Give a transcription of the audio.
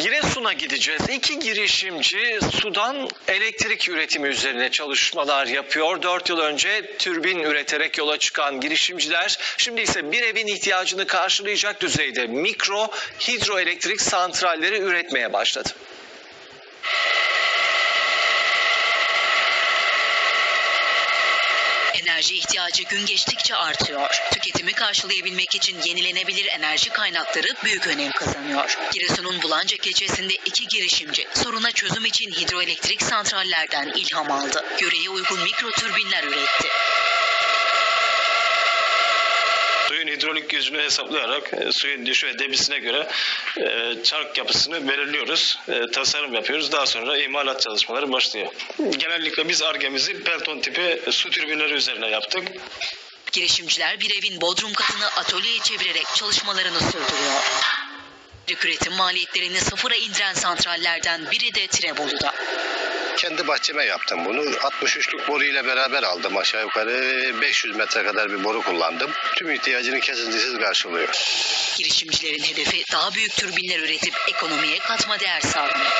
Giresun'a gideceğiz. İki girişimci sudan elektrik üretimi üzerine çalışmalar yapıyor. Dört yıl önce türbin üreterek yola çıkan girişimciler şimdi ise bir evin ihtiyacını karşılayacak düzeyde mikro hidroelektrik santralleri üretmeye başladı. Enerji ihtiyacı gün geçtikçe artıyor. Tüketimi karşılayabilmek için yenilenebilir enerji kaynakları büyük önem kazanıyor. Giresun'un Bulancak ilçesinde iki girişimci soruna çözüm için hidroelektrik santrallerden ilham aldı. Yöreye uygun mikro türbinler üretti. Suyun hidrolik gücünü hesaplayarak e, suyun düşü ve debisine göre e, çark yapısını belirliyoruz. E, tasarım yapıyoruz. Daha sonra imalat çalışmaları başlıyor. Genellikle biz argemizi Pelton tipi su türbinleri üzerine yaptık. Girişimciler bir evin bodrum katını atölyeye çevirerek çalışmalarını sürdürüyor. Elektrik üretim maliyetlerini sıfıra indiren santrallerden biri de Tirebolu'da. Kendi bahçeme yaptım bunu. 63'lük boru ile beraber aldım. Aşağı yukarı 500 metre kadar bir boru kullandım. Tüm ihtiyacını kesintisiz karşılıyor. Girişimcilerin hedefi daha büyük türbinler üretip ekonomiye katma değer sağlamak.